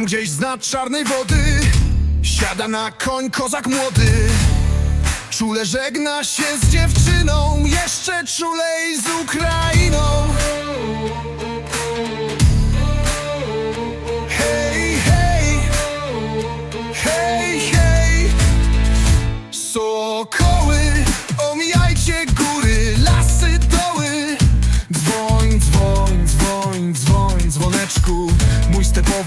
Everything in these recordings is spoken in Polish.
gdzieś z nad czarnej wody Siada na koń kozak młody. Czule żegna się z dziewczyną Jeszcze czulej z Ukrainą. Hej, hej Hej, hej. Sokoły Omijajcie góry, lasy, doły. Dzwoń, dzwoń, dzwoń,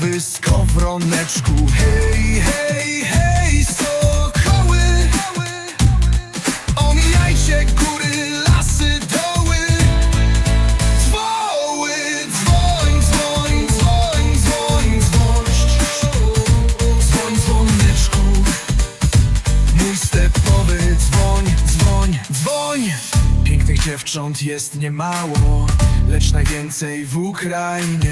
Mój stepowy skowroneczku Hej, hej, hej, sokoły. Omijajcie góry, lasy, doły. Dzwoły, dzwoń, dzwoń, dzwoń, dzwoń, dzwoń. Dzwoń, dzwoneczku. Mój stepowy dzwoń, dzwoń, dzwoń. Pięknych dziewcząt jest niemało Lecz najwięcej w Ukrainie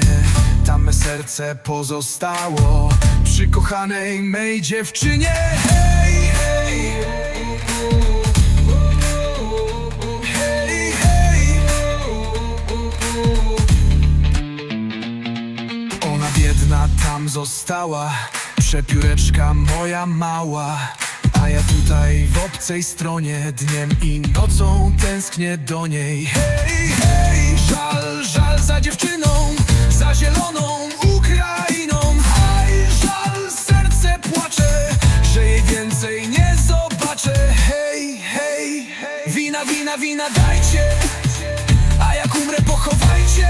serce pozostało Przy kochanej mej dziewczynie. Hej, hej. Hej, hej. Ona biedna tam została Przepióreczka moja mała A ja tutaj w obcej stronie Dniem i nocą tęsknię do niej. Hej, hej, Wina, wina, dajcie A jak umrę pochowajcie.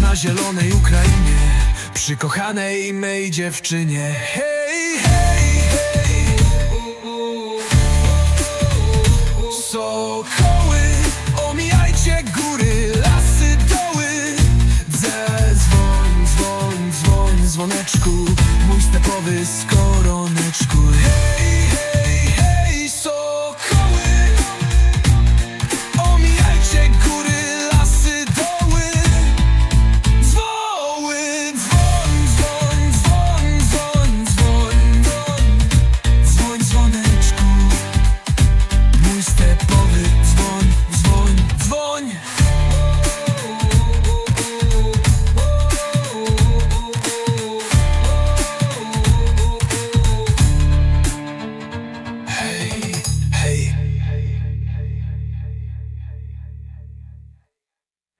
Na zielonej Ukrainie Przy kochanej mej dziewczynie. Hej, hej, hej. Sokoły, omijajcie góry, lasy, doły. Dzwoń, dzwoń, dzwoń, dzwoneczku Mój stepowy Hej,